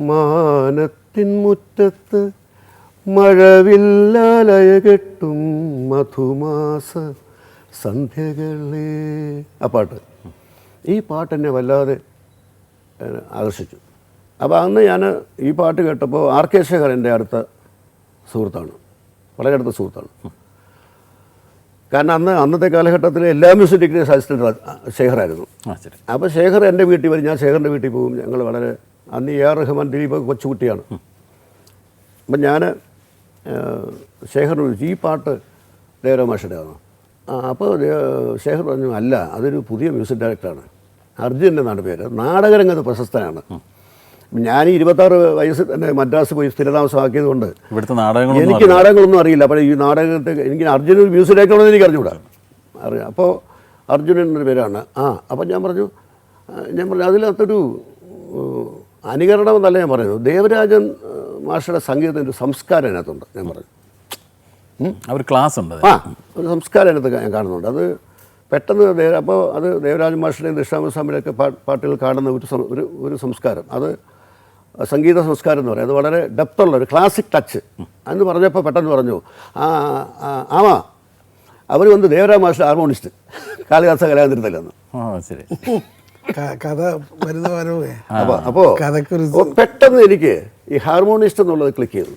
മാനത്തിൻ മുറ്റത്ത് മഴവില്ലാലയ കെട്ടും മധുമാസ സന്ധ്യകളേ. ആ പാട്ട്. ഈ പാട്ട് എന്നെ വല്ലാതെ ആകർഷിച്ചു. അപ്പോൾ അന്ന് ഞാൻ ഈ പാട്ട് കേട്ടപ്പോൾ ആർ കെ ശേഖർ എന്റെ അടുത്ത സുഹൃത്താണ്. വളരെ അടുത്ത സുഹൃത്താണ്. കാരണം അന്ന് അന്നത്തെ കാലഘട്ടത്തിൽ എല്ലാ മ്യൂസിക് ഡിഗ്രി അസിസ്റ്റന്റ് ശേഖറായിരുന്നു. അപ്പോൾ ശേഖർ എന്റെ വീട്ടിൽ വരും. ഞാൻ ശേഖറിന്റെ വീട്ടിൽ പോകും. ഞങ്ങൾ വളരെ അന്ന് എ ആർ റഹ്മാൻ ദിലീപ് കൊച്ചുകുട്ടിയാണ് അപ്പം ഞാൻ ശേഖർ ചോദിച്ചു ഈ പാട്ട് ആണോ ആ അപ്പോൾ ശേഖർ പറഞ്ഞു അല്ല അതൊരു പുതിയ മ്യൂസിക് ഡയറക്ടറാണ്. അർജുൻ എന്നാണ് പേര്. നാടകരംഗത്ത് പ്രശസ്തനാണ്. ഞാൻ ഇരുപത്താറ് വയസ്സിൽ തന്നെ മദ്രാസ് പോയി സ്ഥിരതാമസമാക്കിയത് കൊണ്ട് എനിക്ക് നാടകങ്ങളൊന്നും അറിയില്ല. അപ്പോൾ ഈ നാടകത്തെ എനിക്ക് അർജുൻ ഒരു മ്യൂസിക് ഡയറക്ടറാണെന്ന് എനിക്ക് അറിഞ്ഞുകൂടാ. അറിയാം. അപ്പോൾ അർജുനൻ എന്നൊരു പേരാണ്. ആ അപ്പം ഞാൻ പറഞ്ഞു ഞാൻ പറഞ്ഞു അതിനകത്തൊരു അനുകരണം എന്നല്ല ഞാൻ പറയുന്നത്. ദേവരാജൻ മാഷയുടെ സംഗീതത്തിന്റെ ഒരു സംസ്കാരം അതിനകത്തുണ്ട് ഞാൻ പറഞ്ഞു അവർ ക്ലാസ് ഉണ്ട് ആ ഒരു സംസ്കാരം അതിനകത്ത് ഞാൻ കാണുന്നുണ്ട്. അത് പെട്ടെന്ന് ദേവ അപ്പോൾ അത് ദേവരാജൻ മാഷയുടെയും ദൃഷ്ടാമസ്വാമിയുടെയൊക്കെ പാട്ടുകൾ കാണുന്ന ഒരു ഒരു ഒരു സംസ്കാരം. അത് സംഗീത സംസ്കാരം എന്ന് പറയും. അത് വളരെ ഡെപ്തുള്ള ഒരു ക്ലാസിക് ടച്ച്. എന്ന് പറഞ്ഞപ്പോൾ പെട്ടെന്ന് പറഞ്ഞു ആ ആമാ അവർ വന്ന് ദേവരാജ മാഷ ഹാർമോണിസ്റ്റ്. കാളിദാസ കലാകേന്ദ്രത്തിലെന്ന് ആ ശരി. കഥ കഥക്കൊരു പെട്ടെന്ന് എനിക്ക് ഈ ഹാർമോണിസ്റ്റ് എന്നുള്ളത് ക്ലിക്ക് ചെയ്തു.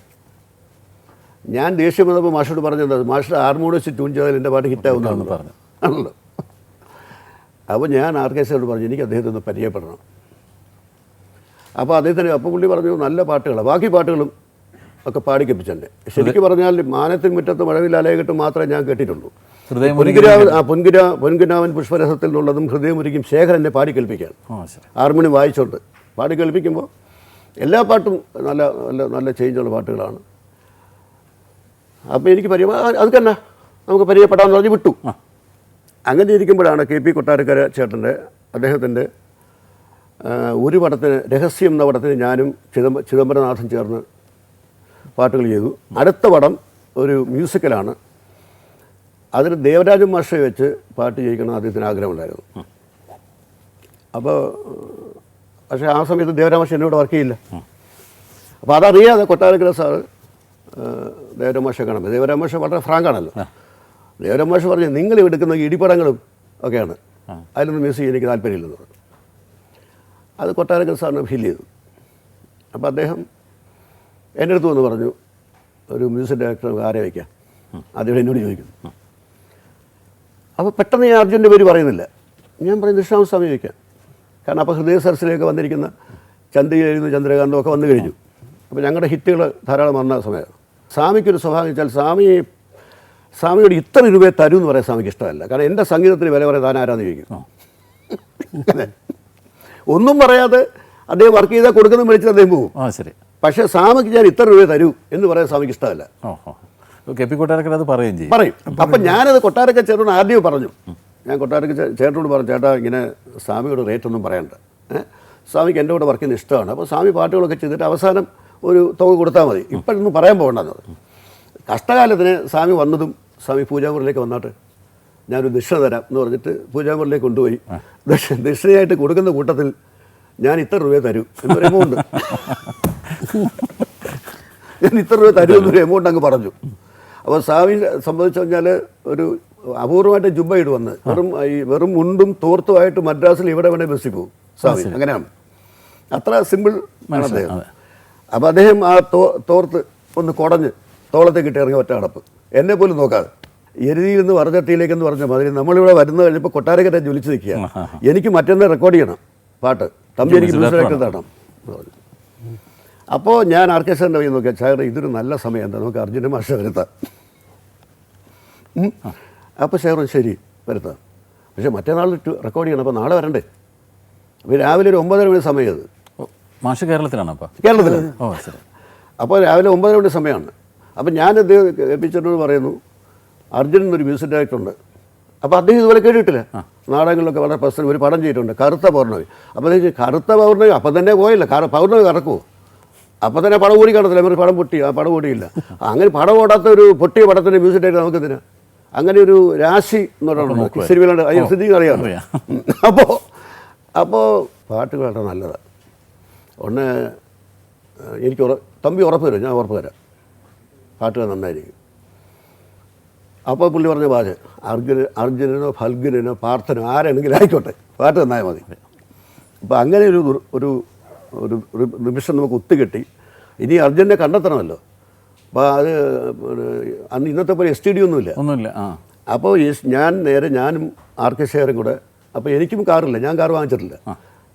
ഞാൻ ദേഷ്യം വന്നപ്പോൾ മാഷോട് പറഞ്ഞത് മാഷ് ഹാർമോണിസ്റ്റ് ട്യൂൺ ചെയ്താൽ എന്റെ പാട്ട് ഹിറ്റാവുന്നതാണ് പറഞ്ഞു. ആണല്ലോ. അപ്പോൾ ഞാൻ ആർ കെ സിയോട് പറഞ്ഞു എനിക്ക് അദ്ദേഹത്തെ ഒന്ന് പരിചയപ്പെടണം. അപ്പോൾ അദ്ദേഹത്തിന് അപ്പം പുള്ളി പറഞ്ഞു നല്ല പാട്ടുകളാണ് ബാക്കി പാട്ടുകളും ഒക്കെ പാടിക്കപ്പിച്ചെന്നെ ശരിക്കും പറഞ്ഞാൽ മാനത്തിൻ മുറ്റത്ത് മഴവില്ലാലയകെട്ട് മാത്രമേ ഞാൻ കേട്ടിട്ടുള്ളൂ. പൊൻകുരാവൻ ആ പൊൻകുര പൊൻകുരാവൻ പുഷ്പരസത്തിൽ നിന്നുള്ളതും ഹൃദയമൊരിക്കും ശേഖരനെ പാടി കേൾപ്പിക്കാൻ ആ ശരി. ഹാർമോണി വായിച്ചുകൊണ്ട് പാടി കേൾപ്പിക്കുമ്പോൾ എല്ലാ പാട്ടും നല്ല നല്ല നല്ല ചേഞ്ചുള്ള പാട്ടുകളാണ്. അപ്പോൾ എനിക്ക് പരിചയം അത് തന്നെ. നമുക്ക് പരിചയപ്പെടാമെന്ന് പറഞ്ഞ് വിട്ടു. അങ്ങനെ ഇരിക്കുമ്പോഴാണ് കെ പി കൊട്ടാരക്കര ചേട്ടന്റെ അദ്ദേഹത്തിന്റെ ഒരു പടത്തിന് രഹസ്യം എന്ന പടത്തിന് ഞാനും ചിദംബ ചിദംബരനാഥൻ ചേർന്ന് പാട്ടുകൾ ചെയ്തു. അടുത്ത പടം ഒരു മ്യൂസിക്കലാണ്. അതിന് ദേവരാജൻ മാഷെ വെച്ച് പാട്ട് ചെയ്യിക്കണം അദ്ദേഹത്തിന് ആഗ്രഹമുണ്ടായിരുന്നു. അപ്പോൾ പക്ഷേ ആ സമയത്ത് ദേവരാജ മാഷ എന്നോട് വർക്ക് ചെയ്യില്ല. അപ്പോൾ അതറിയാതെ കൊട്ടാരക്കര സാറ് ദേവരാജ മാഷെ കാണുമ്പോൾ ദേവരാജ മാഷ വളരെ ഫ്രാങ്കാണല്ലോ ദേവരാമാഷ പറഞ്ഞു നിങ്ങൾ എടുക്കുന്ന ഇടിപ്പടങ്ങളും ഒക്കെയാണ്. അതിലൊന്നും മ്യൂസിക് എനിക്ക് താല്പര്യമില്ലെന്ന് പറഞ്ഞു. അത് കൊട്ടാരക്കര സാറിന് ഫീൽ ചെയ്തു. അപ്പോൾ അദ്ദേഹം എന്റെ അടുത്ത് വന്ന് പറഞ്ഞു ഒരു മ്യൂസിക് ഡയറക്ടർ ആരെ വയ്ക്കാം അദ്ദേഹം എന്നോട് ചോദിക്കുന്നു. അപ്പോൾ പെട്ടെന്ന് ഞാൻ അർജുന്റെ പേര് പറയുന്നില്ല. ഞാൻ പറയുന്നത് ദൃഷ്ടാമ സ്വാമി വയ്ക്കാം കാരണം അപ്പോൾ ഹൃദയ സരസിലേക്ക് വന്നിരിക്കുന്ന ചന്ദ്രയായിരുന്നു ചന്ദ്രകാന്തം ഒക്കെ വന്നു കഴിഞ്ഞു. അപ്പോൾ ഞങ്ങളുടെ ഹിറ്റുകൾ ധാരാളം വന്ന സമയമാണ്. സ്വാമിക്കൊരു സ്വഭാവം വെച്ചാൽ സ്വാമി സ്വാമിയോട് ഇത്ര രൂപയെ തരൂ എന്ന് പറയാൻ സ്വാമിക്ക് ഇഷ്ടമല്ല. കാരണം എന്റെ സംഗീതത്തിന് വില പറയാൻ താൻ ആരാന്ന് ചോദിക്കും. ഒന്നും പറയാതെ അദ്ദേഹം വർക്ക് ചെയ്താൽ കൊടുക്കുന്ന വിളിച്ചിട്ട് അദ്ദേഹം പോകും. ആ ശരി. പക്ഷേ സ്വാമിക്ക് ഞാൻ ഇത്ര രൂപ തരൂ എന്ന് പറയാൻ സ്വാമിക്ക് ഇഷ്ടമല്ല. കെ പി കൊട്ടാരക്കര അത് പറയുകയും ചെയ്യും. പറയും. അപ്പം ഞാനത് കൊട്ടാരക്ക ചേട്ടനോട് ആദ്യം പറഞ്ഞു. ഞാൻ കൊട്ടാരക്ക ചേട്ടനോട് പറഞ്ഞു ചേട്ടാ ഇങ്ങനെ സ്വാമിയോട് റേറ്റ് ഒന്നും പറയണ്ട? സ്വാമിക്ക് എന്റെ കൂടെ വർക്ക് ചെയ്യുന്ന ഇഷ്ടമാണ്. അപ്പോൾ സ്വാമി പാട്ടുകളൊക്കെ ചെയ്തിട്ട് അവസാനം ഒരു തുക കൊടുത്താൽ മതി. ഇപ്പോഴൊന്നും പറയാൻ പോകണ്ടെന്നത് കഷ്ടകാലത്തിന് സ്വാമി വന്നതും സ്വാമി പൂജാമുറിലേക്ക് വന്നിട്ട് ഞാനൊരു ദക്ഷിണ തരാം എന്ന് പറഞ്ഞിട്ട് പൂജാമുറിലേക്ക് കൊണ്ടുപോയി. ദക്ഷ ദക്ഷിണയായിട്ട് കൊടുക്കുന്ന കൂട്ടത്തിൽ ഞാൻ ഇത്ര രൂപ തരൂ പറയുമ്പോൾ എമൗണ്ട് ഞാൻ ഇത്ര രൂപ തരൂ എന്നൊരു എമൗണ്ട് അങ്ങ് പറഞ്ഞു. അപ്പോൾ സ്വാമി സംബന്ധിച്ചു കഴിഞ്ഞാൽ ഒരു അപൂർവമായിട്ട് ജുബ ഇട്ട് വന്ന്. വെറും ഈ വെറും മുണ്ടും തോർത്തുമായിട്ട് മദ്രാസിൽ ഇവിടെ വേണേൽ ബസ്സിൽ പോകും. സ്വാമി അങ്ങനെയാണ്. അത്ര സിമ്പിൾ ആണ് അദ്ദേഹം. അപ്പോൾ അദ്ദേഹം ആ തോ തോർത്ത് ഒന്ന് കുടഞ്ഞ് തോളത്തേക്ക് ഇട്ട് ഇറങ്ങി ഒറ്റ അടപ്പ്. എന്നെ പോലും നോക്കാതെ. എരുതിയിൽ നിന്ന് വറചട്ടിയിലേക്കെന്ന് പറഞ്ഞ മാതിരി നമ്മളിവിടെ വരുന്ന കഴിഞ്ഞപ്പോൾ കൊട്ടാരക്കര ജ്വലിച്ച് നിൽക്കുക എനിക്ക് മറ്റൊന്ന് റെക്കോർഡ് ചെയ്യണം. പാട്ട്. തമ്പി എനിക്ക് മനസ്സിലാക്കി തരണം അപ്പോൾ ഞാൻ ആർക്കേശ്വരന്റെ വഴി നോക്കിയാൽ ചായ ഇതൊരു നല്ല സമയം എന്താ? നമുക്ക് അർജുന മാഷ വരുത്താം. അപ്പോൾ ഷെയർ ശരി വരുത്താം. പക്ഷേ മറ്റന്നാൾ റെക്കോർഡ് ചെയ്യണം അപ്പോൾ നാളെ വരണ്ടേ? അപ്പോൾ രാവിലെ ഒരു ഒമ്പതര മണി സമയം അത്. മാഷ കേരളത്തിലാണ് അപ്പോൾ കേരളത്തിൽ ഓ ശരി. അപ്പോൾ രാവിലെ ഒമ്പതര മണി സമയമാണ്. അപ്പോൾ ഞാൻ അദ്ദേഹം ഏൽപ്പിച്ചിട്ടോട് പറയുന്നു അർജുൻ എന്നൊരു മ്യൂസിക് ഡയറക്ടർ ഉണ്ട് അപ്പോൾ അദ്ദേഹം ഇതുപോലെ കേട്ടിട്ടില്ല. നാടകങ്ങളിലൊക്കെ വളരെ പ്രശ്നം ഒരു പടം ചെയ്തിട്ടുണ്ട് കറുത്ത പൗർണമി. അപ്പോൾ കറുത്ത പൗർണമി അപ്പം തന്നെ പോയില്ല കറ- പൗർണമി കറക്കുമോ അപ്പം തന്നെ പടം കൂടി കാണത്തില്ല. അവർ പടം പൊട്ടി ആ പടം കൂടിയില്ല അങ്ങനെ പടം ഓടാത്ത ഒരു പൊട്ടിയ പടത്തിന്റെ മ്യൂസിക് ഡയറക്ടർ നമുക്ക് ഇതിന് അങ്ങനെ ഒരു രാശി എന്ന് പറയുന്നത് സിനിമയിലുണ്ട്. അതിന് അറിയാം അറിയാം. അപ്പോൾ അപ്പോൾ പാട്ടുകൾ വളരെ നല്ലതാണ് ഒന്ന് എനിക്ക് ഉറ തമ്പി ഉറപ്പ് തരും. ഞാൻ ഉറപ്പ് തരാം. പാട്ടുകൾ നന്നായിരിക്കും. അപ്പോൾ പുള്ളി പറഞ്ഞ പാചകം അർജുന അർജുനനോ ഫൽഗുനനോ പാർത്ഥനോ ആരാണെങ്കിലും ആയിക്കോട്ടെ. പാട്ട് നന്നായാൽ മതി. അപ്പോൾ അങ്ങനെ ഒരു ഒരു ഒരു നിമിഷം നമുക്ക് ഒത്തുകെട്ടി ഇനി അർജുനെ കണ്ടെത്തണമല്ലോ. അപ്പോൾ അത് അന്ന് ഇന്നത്തെ പോലെ എസ് ടി ഡി ഒന്നുമില്ല. ഒന്നുമില്ല ആ. അപ്പോൾ ഞാൻ നേരെ ഞാനും ആർ കെ ശേഖരും കൂടെ അപ്പോൾ എനിക്കും കാറില്ല ഞാൻ കാർ വാങ്ങിച്ചിട്ടില്ല.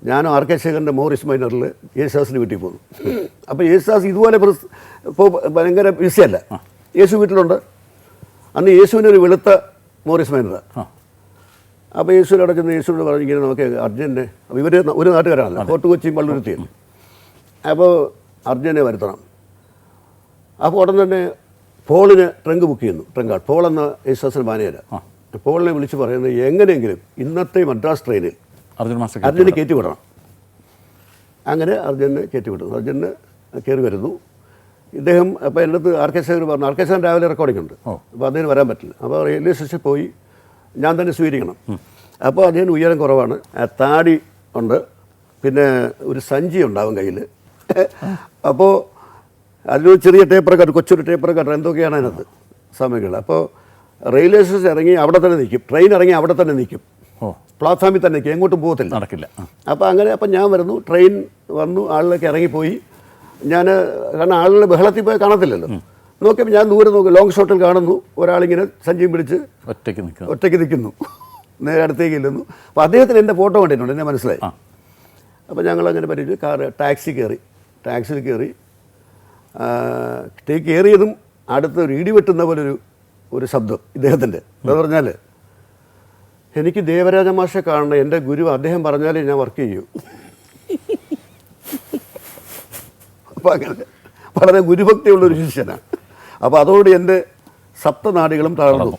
ഞാനും ആർ കെ ശേഖറിന്റെ മോറിസ് മൈനറിൽ യേശുദാസിന് വീട്ടിൽ പോകുന്നു അപ്പോൾ യേശുദാസ് ഇതുപോലെ ഇപ്പോൾ ഭയങ്കര ബിസിയല്ല യേശു വീട്ടിലുണ്ട്. അന്ന് യേശുവിനൊരു വെളുത്ത മോറിസ് മൈനറാണ്. അപ്പോൾ യേശുവിൽ അവിടെ ചെന്ന് യേശുവിനോട് പറഞ്ഞു ഇങ്ങനെ നോക്കിയ അർജുനെ അപ്പോൾ ഇവർ ഒരു നാട്ടുകാരാണല്ലോ. ഫോർട്ട് കൊച്ചി പള്ളുരുത്തിയും അപ്പോൾ അർജുനെ വരുത്തണം. അപ്പോൾ ഉടൻ തന്നെ പോളിന് ട്രങ്ക് ബുക്ക് ചെയ്യുന്നു. ട്രങ്ക് പോൾ എന്ന യേശുദാസിന് മാനേജർ പോളിനെ വിളിച്ച് പറയുന്നത് എങ്ങനെയെങ്കിലും ഇന്നത്തെ മദ്രാസ് ട്രെയിനിൽ അർജുനെ കയറ്റി വിടണം. അങ്ങനെ അർജുനെ കയറ്റി വിടുന്നു. അർജുനെ കയറി വരുന്നു. ഇദ്ദേഹം അപ്പോൾ എന്റെ അടുത്ത് ആർ കെ ശേഖർ പറഞ്ഞു ആർ കെ ശേഖരൻ രാവിലെ റെക്കോർഡിംഗ് ഉണ്ട്. അപ്പോൾ അദ്ദേഹം വരാൻ പറ്റില്ല. അപ്പോൾ റെയിൽവേ സ്റ്റേഷനിൽ പോയി ഞാൻ തന്നെ സ്വീകരിക്കണം. അപ്പോൾ അദ്ദേഹം ഉയരം കുറവാണ്. താടി ഉണ്ട്. പിന്നെ ഒരു സഞ്ചി ഉണ്ടാവും കയ്യിൽ അപ്പോൾ അതിലൊരു ചെറിയ ടേപ്പർ കട്ട് കൊച്ചൊരു ടേപ്പർ കട്ട് എന്തൊക്കെയാണ് അതിനകത്ത് സമയങ്ങൾ അപ്പോൾ റെയിൽവേ സ്റ്റേഷൻ ഇറങ്ങി അവിടെ തന്നെ നിൽക്കും. ട്രെയിൻ ഇറങ്ങി അവിടെ തന്നെ നിൽക്കും. പ്ലാറ്റ്ഫോമിൽ തന്നെ നിൽക്കും. എങ്ങോട്ടും പോകത്തില്ല. നടക്കില്ല. അപ്പോൾ അങ്ങനെ അപ്പം ഞാൻ വരുന്നു. ട്രെയിൻ വന്നു ആളിലൊക്കെ ഇറങ്ങിപ്പോയി. ഞാൻ കാരണം ആളുകൾ ബഹളത്തിൽ പോയി കാണത്തില്ലല്ലോ. നോക്കിയപ്പോൾ ഞാൻ ദൂരെ നോക്കി ലോങ് ഷോട്ടിൽ കാണുന്നു. ഒരാളിങ്ങനെ സഞ്ജീവ് പിടിച്ച് ഒറ്റയ്ക്ക് നിൽക്കുന്നു. ഒറ്റയ്ക്ക് നിൽക്കുന്നു. നേരെ അടുത്തേക്ക് ഇല്ലെന്നു അപ്പോൾ അദ്ദേഹത്തിന് എന്റെ ഫോട്ടോ കണ്ടിട്ടുണ്ട് എന്നെ മനസ്സിലായി. അപ്പോൾ ഞങ്ങൾ അങ്ങനെ പറ്റിയിട്ട് കാറ് ടാക്സി കയറി ടാക്സിയിൽ കയറി കയറിയതും അടുത്ത് ഒരു ഇടി വെട്ടുന്ന പോലെ ഒരു ഒരു ശബ്ദം ഇദ്ദേഹത്തിന്റെ എന്ന് പറഞ്ഞാൽ എനിക്ക് ദേവരാജ മാഷെ കാണണം എന്റെ ഗുരു അദ്ദേഹം പറഞ്ഞാലേ ഞാൻ വർക്ക് ചെയ്യൂ. അപ്പോൾ അങ്ങനെ വളരെ ഗുരുഭക്തിയുള്ള ഒരു ശിഷ്യനാണ്. അപ്പോൾ അതോടെ എന്റെ സപ്തനാടികളും തളർന്നു